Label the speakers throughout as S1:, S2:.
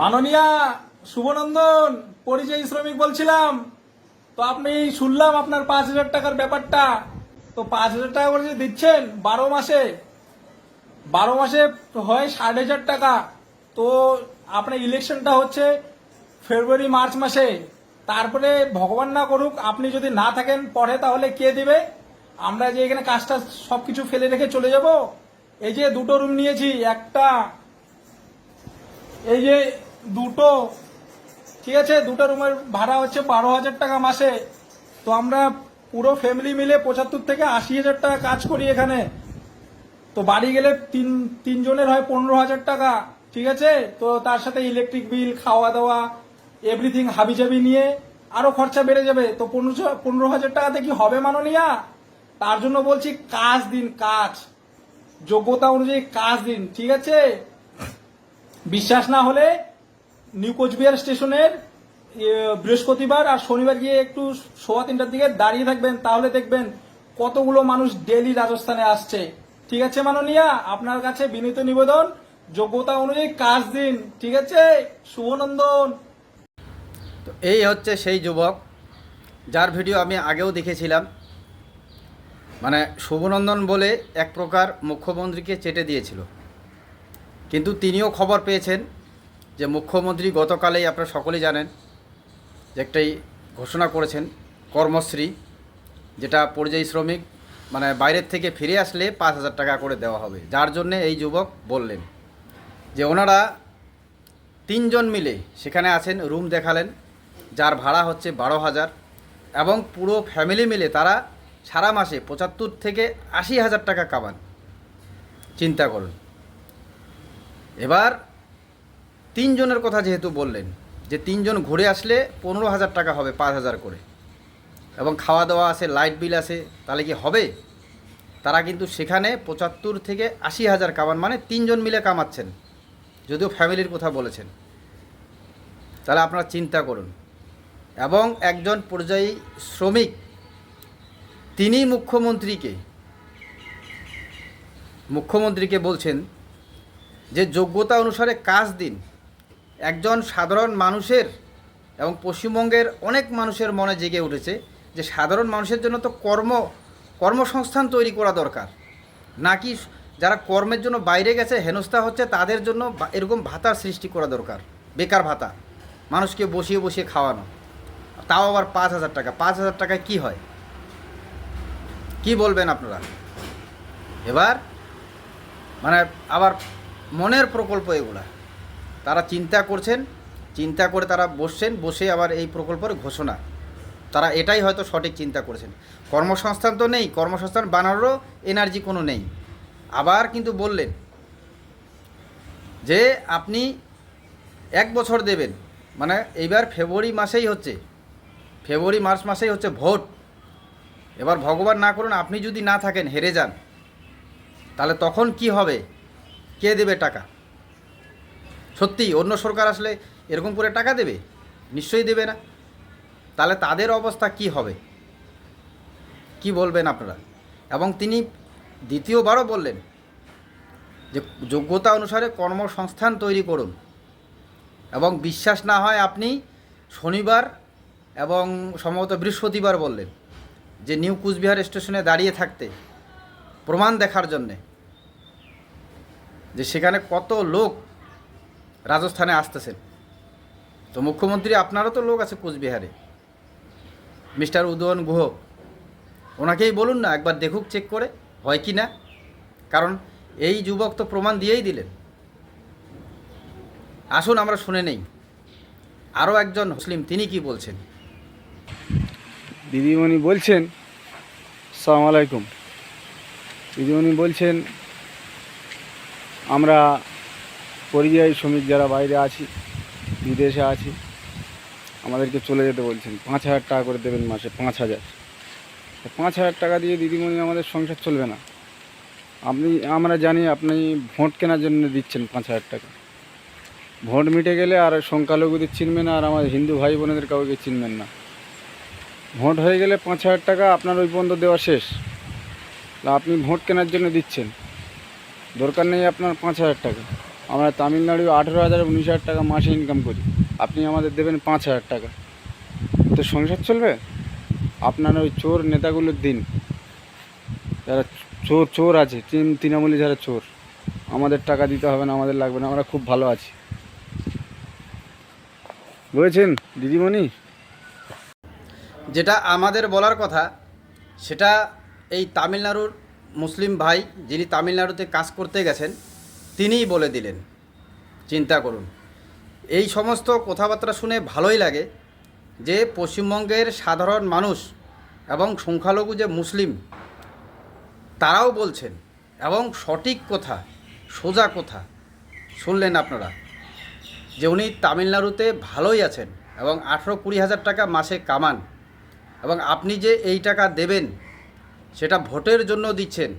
S1: মাননীয়া শুভনন্দন, পরিযায়ী শ্রমিক বলছিলাম। তো আপনি শুনলাম আপনার পাঁচ হাজার টাকার ব্যাপারটা। তো পাঁচ হাজার টাকা করে যে দিচ্ছেন, বারো মাসে বারো মাসে হয় ষাট হাজার টাকা। তো আপনার ইলেকশনটা হচ্ছে ফেব্রুয়ারি, মার্চ মাসে। তারপরে ভগবান না করুক, আপনি যদি না থাকেন পরে তাহলে কে দেবে? আমরা যে এখানে কাজটা সবকিছু ফেলে রেখে চলে যাব। এই যে দুটো রুম নিয়েছি, একটা এই যে দুটো, ঠিক আছে, দুটো রুমের ভাড়া হচ্ছে বারো হাজার টাকা মাসে। তো আমরা পুরো ফ্যামিলি মিলে পঁচাত্তর থেকে আশি হাজার টাকা কাজ করি এখানে। তো বাড়ি গেলে তিন, তিনজনের হয় পনেরো হাজার টাকা, ঠিক আছে? তো তার সাথে ইলেকট্রিক বিল খাওয়া দাওয়া এভরিথিং হাবিজাবি নিয়ে আরও খরচা বেড়ে যাবে। তো পনেরো পনেরো হাজার টাকাতে কি হবে মাননীয়া? তার জন্য বলছি কাজ দিন, কাজ। যোগ্যতা অনুযায়ী কাজ দিন, ঠিক আছে? বিশ্বাস না হলে নিউ কোচবিহার স্টেশনের বৃহস্পতিবার আর শনিবার গিয়ে একটু সোয়া তিনটার দিকে দাঁড়িয়ে থাকবেন, তাহলে দেখবেন কতগুলো মানুষ ডেলি রাজস্থানে আসছে। ঠিক আছে, মাননীয়া? আপনার কাছে বিনীত নিবেদন, যোগ্যতা অনুযায়ী কাজ দিন, ঠিক আছে? শুভনন্দন।
S2: তো এই হচ্ছে সেই যুবক, যার ভিডিও আমি আগেও দেখেছিলাম। মানে শুভনন্দন বলে এক প্রকার মুখ্যমন্ত্রীকে চেটে দিয়েছিল। কিন্তু তিনিও খবর পেয়েছেন যে মুখ্যমন্ত্রী গতকালেই আপনারা সকলেই জানেন যে একটাই ঘোষণা করেছেন কর্মশ্রী, যেটা পরিযায়ী শ্রমিক মানে বাইরের থেকে ফিরে আসলে পাঁচ হাজার টাকা করে দেওয়া হবে। যার জন্যে এই যুবক বললেন যে ওনারা তিনজন মিলে সেখানে আছেন, রুম দেখালেন, যার ভাড়া হচ্ছে বারো হাজার এবং পুরো ফ্যামিলি মিলে তারা সারা মাসে পঁচাত্তর থেকে আশি হাজার টাকা কামান। চিন্তা করুন। এবার তিনজনের কথা যেহেতু বললেন, যে তিনজন ঘুরে আসলে পনেরো হাজার টাকা হবে পাঁচ হাজার করে। এবং খাওয়া দাওয়া আছে লাইট বিল আছে, তাহলে কি হবে? তারা কিন্তু সেখানে পঁচাত্তর থেকে আশি হাজার কামান মানে তিনজন মিলে কামাচ্ছেন। যদিও ফ্যামিলির কথা বলেছেন। তাহলে আপনারা চিন্তা করুন। এবং একজন পর্যায়ী শ্রমিক, তিনি মুখ্যমন্ত্রীকে মুখ্যমন্ত্রীকে বলছেন যে যোগ্যতা অনুসারে কাজ দিন। একজন সাধারণ মানুষের এবং পশ্চিমবঙ্গের অনেক মানুষের মনে জেগে উঠেছে যে সাধারণ মানুষের জন্য তো কর্ম, কর্মসংস্থান তৈরি করা দরকার। নাকি যারা কর্মের জন্য বাইরে গেছে, হেনস্থা হচ্ছে, তাদের জন্য এরকম ভাতার সৃষ্টি করা দরকার, বেকার ভাতা, মানুষকে বসিয়ে বসিয়ে খাওয়ানো। তাও আবার পাঁচ হাজার টাকা, পাঁচ হাজার টাকায় কী হয়? কি বলবেন আপনারা? এবার মানে আবার মনের প্রকল্প এগুলা। তারা চিন্তা করছেন, চিন্তা করে তারা বসছেন, বসে আবার এই প্রকল্পের ঘোষণা। তারা এটাই হয়তো সঠিক চিন্তা করেছেন। কর্মসংস্থান তো নেই, কর্মসংস্থান বানানোরও এনার্জি কোনো নেই। আবার কিন্তু বললেন যে, আপনি এক বছর দেবেন মানে এইবার ফেব্রুয়ারি মাসেই হচ্ছে, ফেব্রুয়ারি, মার্চ মাসেই হচ্ছে ভোট। এবার ভগবান না করুন, আপনি যদি না থাকেন, হেরে যান, তাহলে তখন কি হবে? কে দেবে টাকা? সত্যি অন্য সরকার আসলে এরকম করে টাকা দেবে? নিশ্চয়ই দেবে না। তাহলে তাদের অবস্থা কি হবে? কি বলবেন আপনারা? এবং তিনি দ্বিতীয়বারও বললেন যে, যোগ্যতা অনুসারে কর্মসংস্থান তৈরি করুন। এবং বিশ্বাস না হয় আপনি শনিবার এবং সম্ভবত বৃহস্পতিবার বললেন যে, নিউ কুচবিহার স্টেশনে দাঁড়িয়ে থাকতে প্রমাণ দেখার জন্যে। যে, সেখানে কত লোক রাজস্থানে আসতেছেন। তো মুখ্যমন্ত্রী, আপনারও তো লোক আছে কোচবিহারে। মিস্টার উদয়ন গুহ, ওনাকেই বলুন না, একবার দেখুক, চেক করে, হয় কি না? কারণ এই যুবক তো প্রমাণ দিয়েই দিলেন। আসুন, আমরা শুনে নেই। আরও একজন মুসলিম, তিনি কি বলছেন?
S3: দিদিমণি বলছেন, সালাম আলাইকুম। দিদিমণি বলছেন, আমরা পরিযায়ী শ্রমিক যারা বাইরে আছি, বিদেশে আছি, আমাদেরকে চলে যেতে বলছেন। পাঁচ হাজার টাকা করে দেবেন মাসে, পাঁচ হাজার। পাঁচ হাজার টাকা দিয়ে দিদিমণি আমাদের সংসার চলবে না। আপনি, আমরা জানি আপনি ভোট কেনার জন্য দিচ্ছেন পাঁচ হাজার টাকা। ভোট মিটে গেলে আর সংখ্যালঘুদের চিনবেন আর আমার হিন্দু ভাই বোনেদের কাউকে চিনবেন না। ভোট হয়ে গেলে পাঁচ হাজার টাকা আপনার ওই পর্যন্ত দেওয়া শেষ। আপনি ভোট কেনার জন্য দিচ্ছেন। দরকার নেই আপনার পাঁচ হাজার টাকা। আমরা তামিলনাড়ু আঠেরো হাজার উনিশ হাজার টাকা মাসে ইনকাম করি। আপনি আমাদের দেবেন পাঁচ হাজার টাকা। তো সংসার চলবে? আপনার ওই চোর নেতাগুলোর দিন। যারা চোর চোর আছে তৃণ- তৃণমূলী যারা চোর, আমাদের টাকা দিতে হবে না, আমাদের লাগবে না, আমরা খুব ভালো আছি। বুঝেছেন, দিদিমণি?
S2: যেটা আমাদের বলার কথা, সেটা এই তামিলনাড়ুর মুসলিম ভাই, যিনি তামিলনাড়ুতে কাজ করতে গেছেন তিনিই বলে দিলেন, চিন্তা করুন। এই সমস্ত কথাবার্তা শুনে ভালোই লাগে যে পশ্চিমবঙ্গের সাধারণ মানুষ এবং সংখ্যালঘু যে মুসলিম, তারাও বলছেন এবং সঠিক কথা, সোজা কথা শুনলেন আপনারা, যে উনি তামিলনাড়ুতে ভালোই আছেন এবং আঠেরো কুড়ি হাজার টাকা মাসে কামান এবং আপনি যে এই টাকা দেবেন, সেটা ভোটের জন্য দিচ্ছেন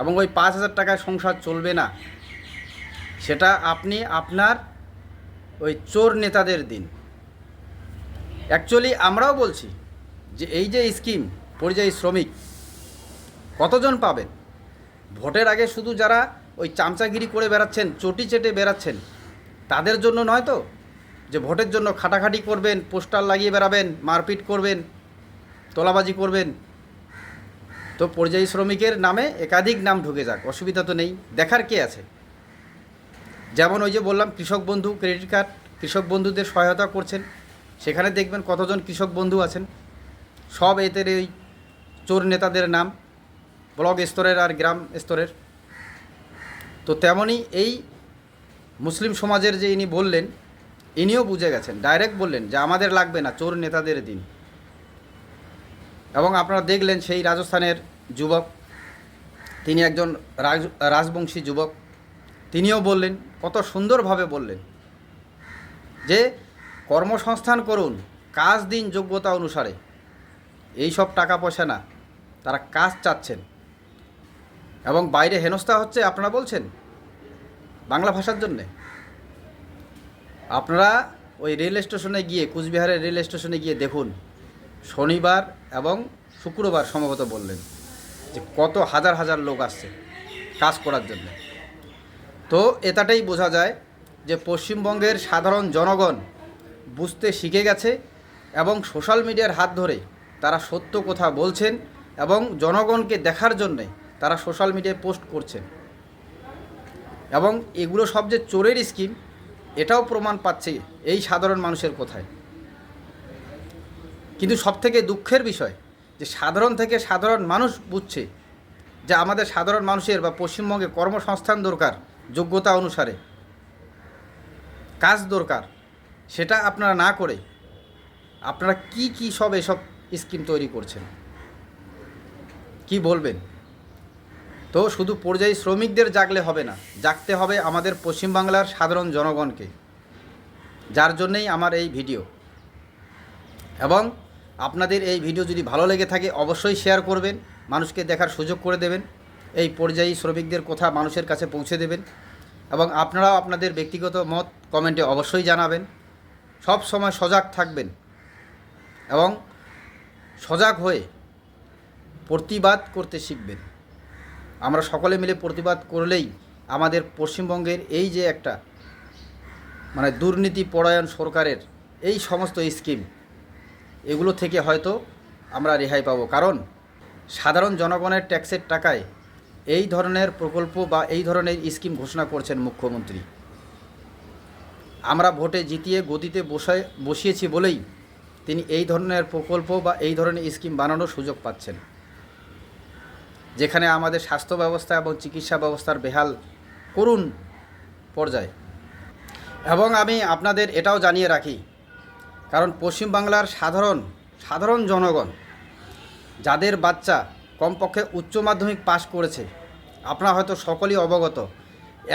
S2: এবং ওই পাঁচ হাজার টাকায় সংসার চলবে না। সেটা আপনি আপনার ওই চোর নেতাদের দিন। অ্যাকচুয়ালি আমরাও বলছি যে এই যে স্কিম পরিযায়ী শ্রমিক, কতজন পাবেন? ভোটের আগে শুধু যারা ওই চামচাগিরি করে বেড়াচ্ছেন, চটি চেটে বেড়াচ্ছেন, তাদের জন্য নয় তো? যে ভোটের জন্য খাটাখাটি করবেন, পোস্টার লাগিয়ে বেড়াবেন, মারপিট করবেন, তোলাবাজি করবেন তো পরিযায়ী শ্রমিকের নামে একাধিক নাম ঢুকে যাক, অসুবিধা তো নেই, দেখার কে আছে? যেমন ওই যে বললাম, কৃষক বন্ধু ক্রেডিট কার্ড কৃষক বন্ধুদের সহায়তা করছেন, সেখানে দেখবেন কতজন কৃষক বন্ধু আছেন, সব এদের এই চোর নেতাদের নাম, ব্লক স্তরের আর গ্রাম স্তরের। তো তেমনই এই মুসলিম সমাজের যে ইনি বললেন, ইনিও বুঝে গেছেন, ডাইরেক্ট বললেন যে আমাদের লাগবে না, চোর নেতাদের দিন। এবং আপনারা দেখলেন সেই রাজস্থানের যুবক, তিনি একজন রাজ, রাজবংশী যুবক। তিনিও বললেন, কত সুন্দরভাবে বললেন যে, কর্মসংস্থান করুন, কাজ দিন যোগ্যতা অনুসারে। এই সব টাকা পয়সা না, তারা কাজ চাচ্ছেন। এবং বাইরে হেনস্থা হচ্ছে, আপনারা বলছেন, বাংলা ভাষার জন্যে। আপনারা ওই রেল স্টেশনে গিয়ে, কুচবিহারের রেল স্টেশনে গিয়ে দেখুন, শনিবার এবং শুক্রবার সম্ভবত বললেন যে কত হাজার হাজার লোক আসছে কাজ করার জন্য। তো এটাটাই বোঝা যায় যে পশ্চিমবঙ্গের সাধারণ জনগণ বুঝতে শিখে গেছে এবং সোশ্যাল মিডিয়ার হাত ধরে তারা সত্য কথা বলছেন এবং জনগণকে দেখার জন্যে তারা সোশ্যাল মিডিয়ায় পোস্ট করছেন। এবং এগুলো সব যে চোরের স্কিম, এটাও প্রমাণ পাচ্ছে এই সাধারণ মানুষের কথায়। কিন্তু সবথেকে দুঃখের বিষয় যে সাধারণ থেকে সাধারণ মানুষ বুঝছে যে আমাদের সাধারণ মানুষের বা পশ্চিমবঙ্গে কর্মসংস্থান দরকার, যোগ্যতা অনুসারে। কাজ দরকার, সেটা আপনারা না করে আপনারা কি কি সব এসব স্কিম তৈরি করছেন? কি বলবেন? তো শুধু পর্যায়ী শ্রমিকদের জাগলে হবে না, জাগতে হবে আমাদের পশ্চিমবাংলার সাধারণ জনগণকে, যার জন্যেই আমার এই ভিডিও। এবং আপনাদের এই ভিডিও যদি ভালো লেগে থাকে, অবশ্যই শেয়ার করবেন, মানুষকে দেখার সুযোগ করে দেবেন, এই পর্যায়ী শ্রমিকদের কথা মানুষের কাছে পৌঁছে দেবেন এবং আপনারাও আপনাদের ব্যক্তিগত মত কমেন্টে অবশ্যই জানাবেন। সব সময় সজাগ থাকবেন এবং সজাগ হয়ে প্রতিবাদ করতে শিখবেন। আমরা সকলে মিলে প্রতিবাদ করলেই আমাদের পশ্চিমবঙ্গের এই যে একটা মানে দুর্নীতি পরায়ণ সরকারের এই সমস্ত স্কিম এগুলো থেকে হয়তো আমরা রেহাই পাবো। কারণ সাধারণ জনগণের ট্যাক্সের টাকায় এই ধরনের প্রকল্প বা এই ধরনের স্কিম ঘোষণা করছেন মুখ্যমন্ত্রী। আমরা ভোটে জিতিয়ে গদিতে বসায় বসিয়েছি বলেই তিনি এই ধরনের প্রকল্প বা এই ধরনের স্কিম বানানোর সুযোগ পাচ্ছেন। যেখানে আমাদের স্বাস্থ্য ব্যবস্থা এবং চিকিৎসা ব্যবস্থার বেহাল করুণ পর্যায়ে। এবং আমি আপনাদের এটাও জানিয়ে রাখি কারণ পশ্চিমবাংলার সাধারণ সাধারণ জনগণ যাদের বাচ্চা কমপক্ষে উচ্চ মাধ্যমিক পাশ করেছে, আপনারা হয়তো সকলেই অবগত,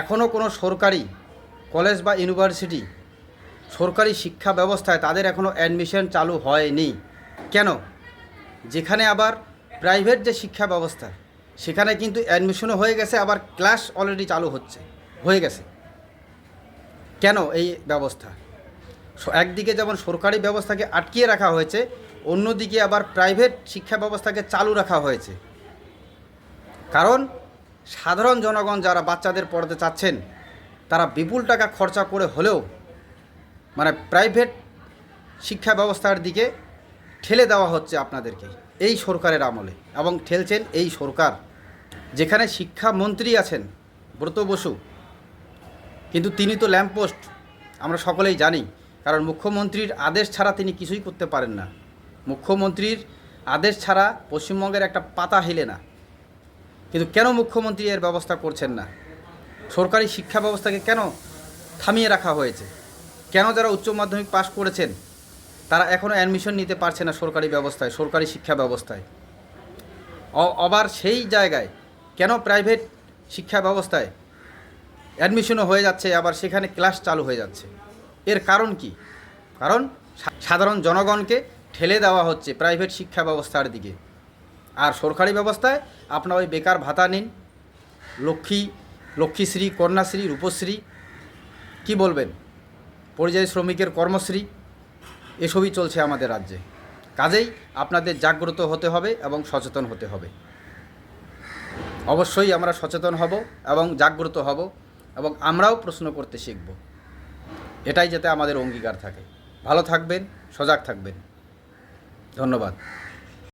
S2: এখনও কোনো সরকারি কলেজ বা ইউনিভার্সিটি, সরকারি শিক্ষা ব্যবস্থায় তাদের এখনও অ্যাডমিশন চালু হয়নি। কেন? যেখানে আবার প্রাইভেট যে শিক্ষা ব্যবস্থা, সেখানে কিন্তু অ্যাডমিশনও হয়ে গেছে, আবার ক্লাস অলরেডি চালু হচ্ছে, হয়ে গেছে। কেন এই ব্যবস্থা? একদিকে যেমন সরকারি ব্যবস্থাকে আটকিয়ে রাখা হয়েছে, অন্যদিকে আবার প্রাইভেট শিক্ষা ব্যবস্থাকে চালু রাখা হয়েছে। কারণ সাধারণ জনগণ যারা বাচ্চাদের পড়াতে চাচ্ছেন, তারা বিপুল টাকা খরচা করে হলেও মানে প্রাইভেট শিক্ষা ব্যবস্থার দিকে ঠেলে দেওয়া হচ্ছে আপনাদেরকে এই সরকারের আমলে এবং ঠেলছেন এই সরকার। যেখানে শিক্ষামন্ত্রী আছেন ব্রত বসু, কিন্তু তিনি তো ল্যাম্পপোস্ট, আমরা সকলেই জানি কারণ মুখ্যমন্ত্রীর আদেশ ছাড়া তিনি কিছুই করতে পারেন না। মুখ্যমন্ত্রীর আদেশ ছাড়া পশ্চিমবঙ্গের একটা পাতা হিলে না। কিন্তু কেন মুখ্যমন্ত্রী এর ব্যবস্থা করছেন না? সরকারি শিক্ষা ব্যবস্থাকে কেন থামিয়ে রাখা হয়েছে? কেন যারা উচ্চ মাধ্যমিক পাশ করেছেন, তারা এখনও অ্যাডমিশন নিতে পারছে না সরকারি ব্যবস্থায়, সরকারি শিক্ষা ব্যবস্থায়? আবার সেই জায়গায় কেন প্রাইভেট শিক্ষা ব্যবস্থায় অ্যাডমিশনও হয়ে যাচ্ছে, আবার সেখানে ক্লাস চালু হয়ে যাচ্ছে? এর কারণ কি? কারণ সাধারণ জনগণকে ঠেলে দেওয়া হচ্ছে প্রাইভেট শিক্ষা ব্যবস্থার দিকে। আর সরকারি ব্যবস্থায় আপনার ওই বেকার ভাতা নিন। লক্ষ্মী, লক্ষ্মীশ্রী, কন্যাশ্রী, রূপশ্রী, কি বলবেন? পরিযায়ী শ্রমিকের কর্মশ্রী, এসবই চলছে আমাদের রাজ্যে। কাজেই আপনাদের জাগ্রত হতে হবে এবং সচেতন হতে হবে। অবশ্যই আমরা সচেতন হব এবং জাগ্রত হব এবং আমরাও প্রশ্ন করতে শিখব। এটাই যাতে আমাদের অঙ্গীকার থাকে। ভালো থাকবেন সজাগ থাকবেন। ধন্যবাদ।